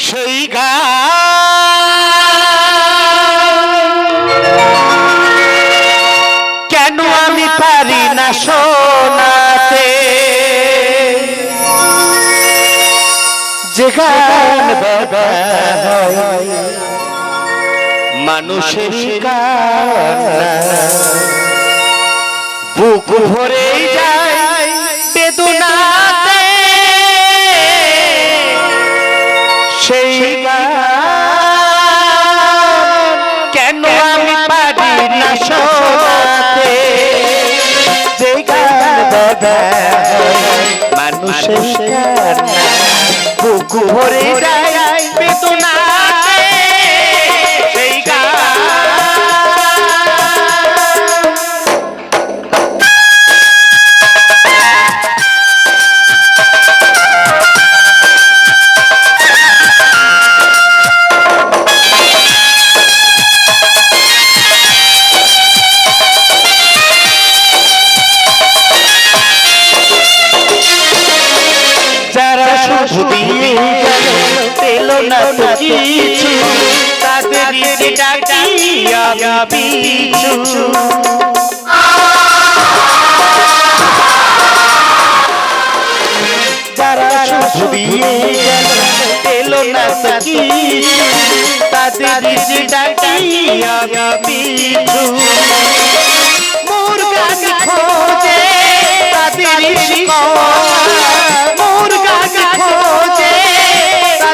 সেই কেন আমি পারি না শোনাতে? যে গান মানুষের বুক ভরে যায় বেদনাতে পারি না শোনাতে যে গান বাবা দিয়ে গেল পেল না তো কিছু তাদেরই যে ডাকি আমি পিছু যারা শুধু দিয়ে গেল পেল না তো কিছু পিছু মোর গান খোঁজে? তাদেরই শিকড়।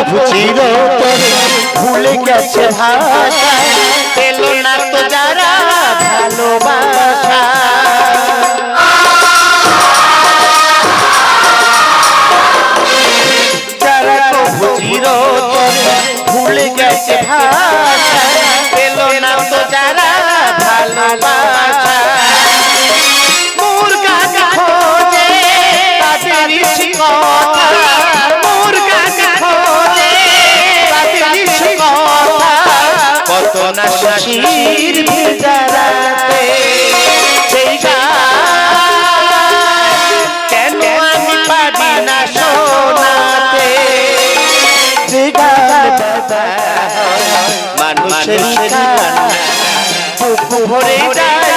প্রভু চিরতরে ভুলে গেছে ভাষা। পেল না তো যারা ভালোবাসা। যারা প্রভু চিরতরে ভুলে গেছে ভাষা। কত না শশীর ভেজারাতে সেই গান কেন আমি পারি না শোনাতে? যে গান মানুষের কান্না ভরে যায়।